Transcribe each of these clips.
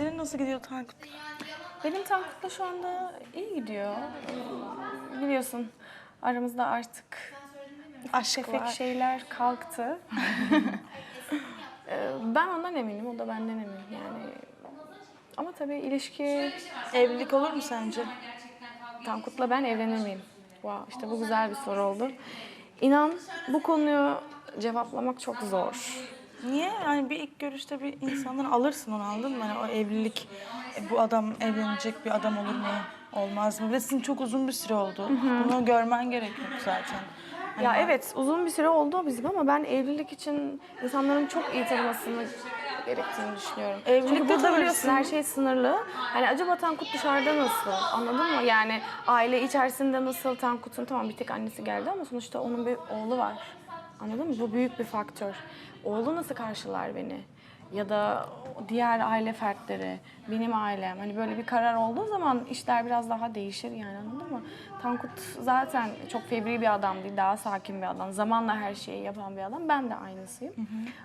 Senin nasıl gidiyor Tankut? Benim Tankut'la şu anda iyi gidiyor. Biliyorsun aramızda artık Aşk tefek şeyler kalktı. Ee, ben ondan eminim, o da benden emin yani. Ama tabii ilişki Evlilik olur mu sence? Tankut'la ben evlenemeyim. Wow, işte bu güzel bir soru oldu. İnan bu konuyu cevaplamak çok zor. Niye? Yani bir ilk görüşte bir insandan alırsın onu anladın mı? Hani o evlilik, e, bu adam evlenecek bir adam olur mu? Olmaz mı? Ve sizin çok uzun bir süre oldu. Bunu görmen gerekiyor zaten. Hani Ya evet uzun bir süre oldu bizim ama ben evlilik için insanların çok iyi tanımasını gerektiğini düşünüyorum. Evlilikte Çünkü burada biliyorsun her şey sınırlı. Hani acaba Tankut dışarıda nasıl? Anladın mı? Yani aile içerisinde nasıl Tankut'un tamam bir tek annesi geldi ama sonuçta onun bir oğlu var. Anladın mı? Bu büyük bir faktör. Oğlu nasıl karşılar beni? Ya da diğer aile fertleri, benim ailem. Hani böyle bir karar olduğu zaman işler biraz daha değişir yani anladın mı? Tankut zaten çok fevri bir adam değil, daha sakin bir adam. Zamanla her şeyi yapan bir adam. Ben de aynısıyım.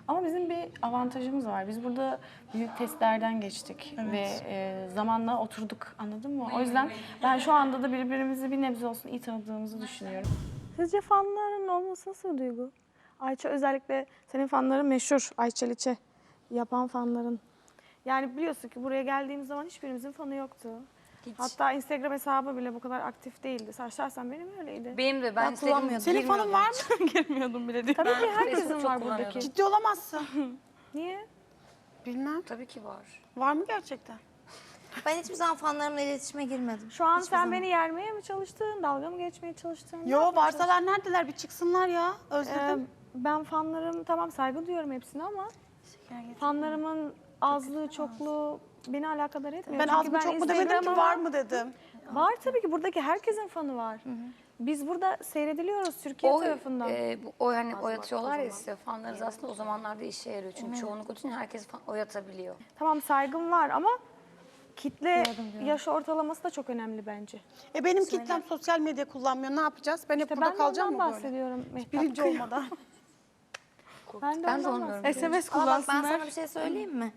Ama bizim bir avantajımız var. Biz burada büyük testlerden geçtik ve e, zamanla oturduk anladın mı? O yüzden ben şu anda da birbirimizi bir nebze olsun iyi tanıdığımızı düşünüyorum. Sizce fanların olması nasıl bir duygu? Ayça özellikle senin fanların meşhur Ayça Liçe yapan fanların. Yani biliyorsun ki buraya geldiğimiz zaman hiçbirimizin fanı yoktu. Hatta Instagram hesabı bile bu kadar aktif değildi. Sen şahsen benim öyleydi. Benim de ben, kullanmıyordum. Senin fanın var mı? Girmiyordum bile diyor. Tabii ki herkesin var buradaki. Ciddi olamazsın. Niye? Bilmem. Tabii ki var. Var mı gerçekten? Ben hiçbir zaman fanlarımla iletişime girmedim. Şu an sen beni yermeye mi çalıştın? Dalga mı geçmeye çalıştın? Yo çalıştın? varsalar neredeler? Bir çıksınlar ya. Ee, Özledim. Ben fanlarım tamam saygı duyuyorum hepsine ama fanlarımın azlığı çokluğu beni alakadar etmiyor. ben Çünkü az mı çok mu demedim ki var mı dedim. Var tabii ki buradaki herkesin fanı var. Biz burada seyrediliyoruz Türkiye O, tarafından. e, bu, o hani oyatıyorlar ya size fanlarınız aslında o zamanlarda işe yarıyor. Çünkü çoğunluk için herkes fan, oyatabiliyor. Tamam saygım var ama kitle yaş ortalaması da çok önemli bence. E benim kitlem sosyal medya kullanmıyor. Ne yapacağız? Ben hep İşte burada ben de kalacağım ondan mı böyle? bahsediyorum. Mehtap. Birinci olmadan. Ben de Ben de ondan olmuyorum. SMS Ama bak ben kullansınlar. sana bir şey söyleyeyim mi?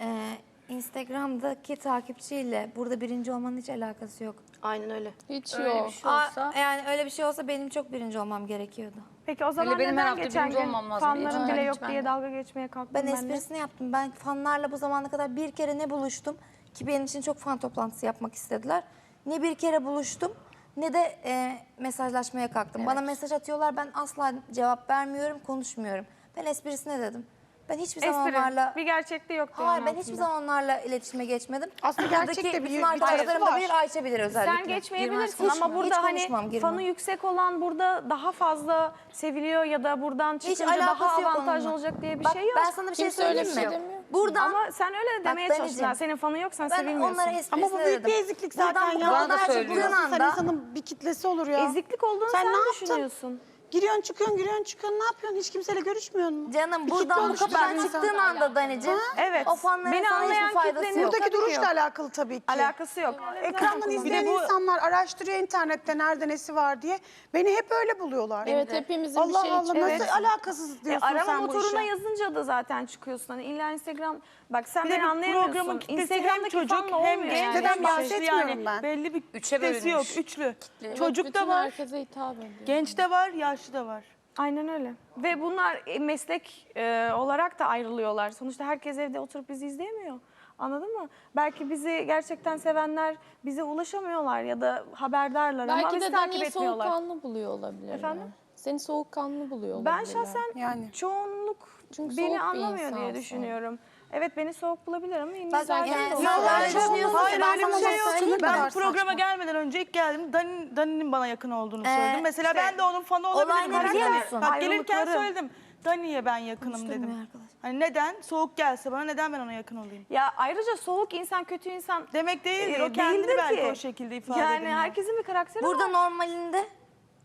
Ee, Instagram'daki takipçiyle burada birinci olmanın hiç alakası yok. Aynen öyle. Hiç öyle bir şey Aa, yani öyle bir şey olsa benim çok birinci olmam gerekiyordu. Peki o zaman benim her neden hafta geçen birinci gün olmam lazım. fanların Hiç bile yok ben diye dalga geçmeye kalktın Ben benimle? esprisini yaptım. Ben fanlarla bu zamana kadar bir kere ne buluştum ki benim için çok fan toplantısı yapmak istediler. Ne bir kere buluştum ne de e, mesajlaşmaya kalktım. Bana mesaj atıyorlar ben asla cevap vermiyorum, konuşmuyorum. Ben esprisine dedim. Ben hiçbir zaman Espri. onlarla... Bir gerçekliği yok diyor Hayır ben hiçbir zaman onlarla iletişime geçmedim. Aslında gerçekte bir- bütün bir arkadaşlarım da var. bilir, Ayşe bilir özellikle. Sen geçmeyebilirsin Girmez, ama burada hani konuşmam, girmem. fanı yüksek olan burada daha fazla seviliyor ya da buradan çıkınca daha alakası yok avantajlı onunla. olacak diye bir Bak, şey yok. Ben sana bir şey Kimse öyle söyleyeyim bir mi? şey demiyor. Buradan Ama sen öyle demeye çalıştın. Danicim, Senin fanı yok sen ben sevilmiyorsun. onlara esprisine Ama bu büyük bir dedim. eziklik zaten Buradan bu ya. kadar da çok söylüyorum. duyan Sen insanın bir kitlesi olur ya. Eziklik olduğunu Sen sen, ne yaptın? düşünüyorsun. Giriyorsun çıkıyorsun giriyorsun çıkıyorsun ne yapıyorsun? Hiç kimseyle görüşmüyor musun? Canım Bir buradan bu kapıdan insan. çıktığın anda Danicim Evet. o fanların Beni sana anlayan hiçbir faydası kitlenin yok. Buradaki Tabii ki duruşla yok. alakalı tabii ki. Alakası yok. Ekrandan izleyen insanlar araştırıyor internette nerede nesi var diye. Beni hep öyle buluyorlar. Evet hepimizin Allah bir şey Allah için. nasıl Evet. alakasız E, diyorsun arama sen bu motoruna işe. yazınca da zaten çıkıyorsun. Hani illa Instagram bak sen Bir de beni bir anlayamıyorsun. programın kitlesi hem Instagram'daki çocuk fanla hem olmuyor genç yani. Kitleden yaşlı bahsetmiyorum yani. ben. Belli bir Üçe kitlesi yok. bölünmüş. Üçlü. Evet, Çocuk da var, herkese hitap ediyor. genç de var, yaşlı da var. Aynen öyle. Ve bunlar e, meslek e, olarak da ayrılıyorlar. Sonuçta herkes evde oturup bizi izleyemiyor. Anladın mı? Belki bizi gerçekten sevenler bize ulaşamıyorlar ya da haberdarlar ama Belki bizi de takip Dani'yi etmiyorlar. soğukkanlı buluyor olabilirler. Efendim? Seni soğukkanlı buluyor Ben olabilirler. şahsen Yani. çoğunluk Çünkü beni bir anlamıyor diye insansın. düşünüyorum. Evet beni soğuk bulabilir ama yine Bak, zaten yani de öyle düşünüyorsun Hayır ben öyle sana bir şey yok. söyleyeyim mi? Ben kadar programa saçma. gelmeden önce ilk geldim. Dani, Dani'nin bana yakın olduğunu Ee, söyledim. Mesela işte, ben de onun fanı olay olabilirim. ne biliyor Karakter- musun? Bak gelirken Ayrılıkları. söyledim. Dani'ye ben yakınım Konuşturmuyor dedim. arkadaş. Hani neden? Soğuk gelse bana neden ben ona yakın olayım? Ya ayrıca soğuk insan, kötü insan Demek değil. e, o kendini değildir belki ki. o şekilde ifade Yani edemiyor. herkesin bir karakteri Burada var. normalinde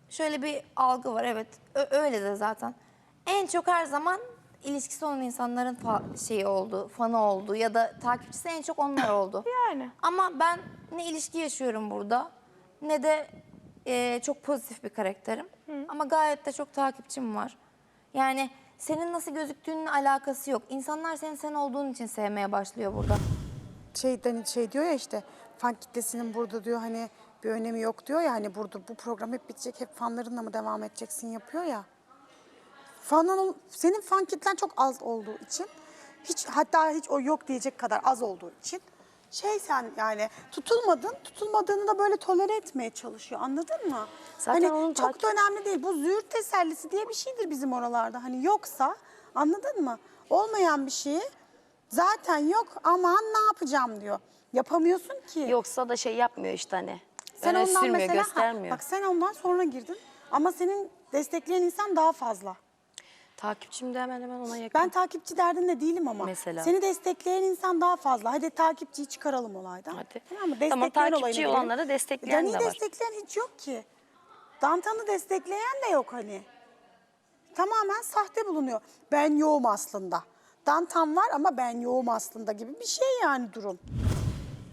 şöyle bir algı var evet Ö- öyle de zaten. En çok her zaman ilişkisi olan insanların fa- şeyi oldu, fanı oldu ya da takipçisi en çok onlar oldu. Yani. Ama ben ne ilişki yaşıyorum burada ne de e, çok pozitif bir karakterim. Ama gayet de çok takipçim var. Yani senin nasıl gözüktüğünün alakası yok. İnsanlar senin sen olduğun için sevmeye başlıyor burada. şeyden şey diyor ya işte fan kitlesinin burada diyor hani bir önemi yok diyor ya hani burada bu program hep bitecek hep fanlarınla mı devam edeceksin yapıyor ya. Fanın, senin fan kitlen çok az olduğu için hiç hatta hiç o yok diyecek kadar az olduğu için şey sen yani tutulmadın tutulmadığını da böyle tolere etmeye çalışıyor anladın mı? Zaten hani onun çok da önemli değil bu züğürt tesellisi diye bir şeydir bizim oralarda hani yoksa anladın mı? Olmayan bir şeyi zaten yok aman ne yapacağım diyor. Yapamıyorsun ki. Yoksa da şey yapmıyor işte hani. Sen Öne ondan sürmüyor, mesela ha, göstermiyor. bak sen ondan sonra girdin ama senin destekleyen insan daha fazla. Takipçim de hemen hemen ona yakın. Ben takipçi derdinde değilim ama. Mesela? Seni destekleyen insan daha fazla. Hadi takipçiyi çıkaralım olaydan. Hadi. Tamam mı? Tamam, Destekleyen takipçi olayına girelim. olanları destekleyen Dani'yi de var. destekleyen hiç yok ki. Dantan'ı destekleyen de yok hani. Tamamen sahte bulunuyor. Ben yoğum aslında. Dantan var ama ben yoğum aslında gibi bir şey yani durum.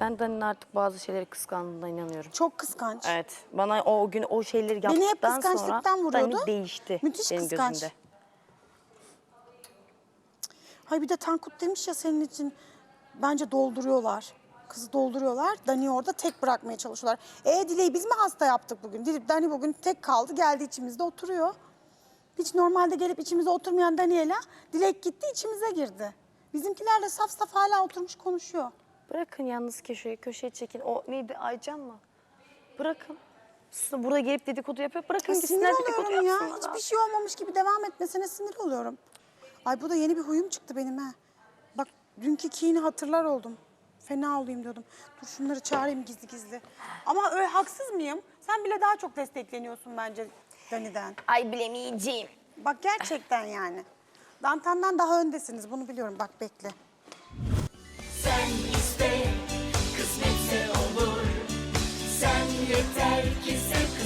Ben Dani'nin artık bazı şeyleri kıskandığına inanıyorum. Çok kıskanç. Evet. Bana o, o gün o şeyleri Beni hep yaptıktan sonra kıskançlıktan vuruyordu. Dani değişti Müthiş benim kıskanç. gözümde. Hay bir de Tankut demiş ya senin için bence dolduruyorlar. Kızı dolduruyorlar. Dani orada tek bırakmaya çalışıyorlar. E Dile'yi biz mi hasta yaptık bugün? Dili- Dani bugün tek kaldı geldi içimizde oturuyor. Hiç normalde gelip içimize oturmayan Daniela Dilek gitti içimize girdi. Bizimkilerle saf saf hala oturmuş konuşuyor. Bırakın yalnız köşeye, köşeye çekin. O neydi Aycan mı? Bırakın. Siz burada gelip dedikodu yapıyor. Bırakın Ya gitsinler sinir dedikodu oluyorum ya. yapsınlar. Hiçbir şey olmamış gibi devam etmesine sinir oluyorum. Ay bu da yeni bir huyum çıktı benim ha. Bak dünkü kini hatırlar oldum. Fena olayım diyordum. Dur şunları çağırayım gizli gizli. Ama öyle haksız mıyım? Sen bile daha çok destekleniyorsun bence Dani'den. Ay bilemeyeceğim. Bak gerçekten yani. Dantan'dan daha öndesiniz bunu biliyorum bak bekle. Sen iste, kısmetse olur. Sen yeter ki sen